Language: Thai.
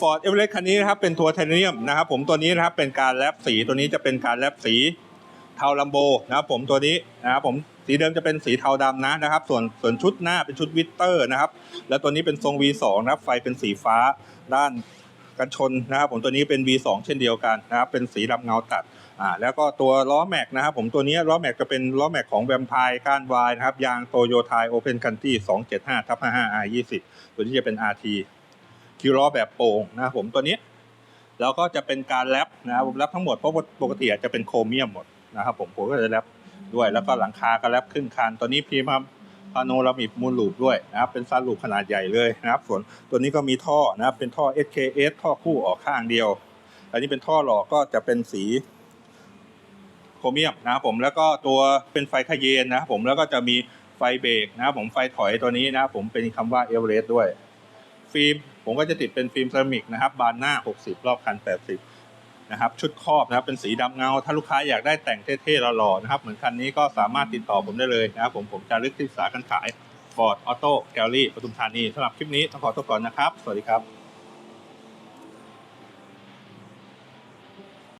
ฟอร์ดเอเวอเรสต์คันนี้นะครับเป็นตัวไทเทเนียมนะครับผมตัวนี้นะครับเป็นการแลบสีตัวนี้จะเป็นการแลบสีเทาลัมโบนะครับผมตัวนี้นะครับผมสีเดิมจะเป็นสีเทาดำนะนะครับ ส่วนส่วนชุดหน้าเป็นชุดวิตเตอร์นะครับ แล้วตัวนี้เป็นทรง V2 นะครับ ไฟเป็นสีฟ้าด้านกันชนนะครับผมตัวนี้เป็น V2 เช่นเดียวกันนะครับเป็นสีดำเงาตัดอ่าแล้วก็ตัวล้อแม็กนะครับผมตัวนี้ล้อแม็กจะเป็นล้อแม็กของแวมไพร์ก้านวายนะครับยางโตโยไทโอเพนคันตี้275ทับ55 R20 ตัวนี้จะเป็น RT คิวล้อแบบโป่งนะครับผมตัวนี้แล้วก็จะเป็นการแรปนะครับผมแรปทั้งหมดเพราะปกติอาจจะเป็นโครเมียมหมดนะครับผมผมก็จะแรปด้วย แล้วก็หลังคาก็แรปครึ่งคันตัวนี้พรีมาพาโนรามิกมูลลูปด้วยนะครับเป็นซันลูปขนาดใหญ่เลยนะครับ ส่วนตัวนี้ก็มีท่อนะครับเป็นท่อ SKS ท่อคู่ออกข้างเดียว อันนี้เป็นท่อหล่อก็จะเป็นสีโครเมียมนะครับผมแล้วก็ตัวเป็นไฟคาเยนนะครับผมแล้วก็จะมีไฟเบรกนะครับผมไฟถอยตัวนี้นะครับผมเป็นคำว่าเอเวอเรสต์ด้วย ฟิล์มผมก็จะติดเป็นฟิล์มเซรามิกนะครับ บานหน้า 60 รอบคัน 80 นะครับ ชุดครอบนะครับ เป็นสีดำเงา ถ้าลูกค้าอยากได้แต่งเท่ๆหล่อๆนะครับ เหมือนคันนี้ก็สามารถติดต่อผมได้เลยนะครับ ผมผมจะลึกที่สาขาขายฟอร์ดออโต้แกลลี่ปทุมธานีสำหรับคลิปนี้ต้องขอตัวก่อนนะครับ สวัสดีครับ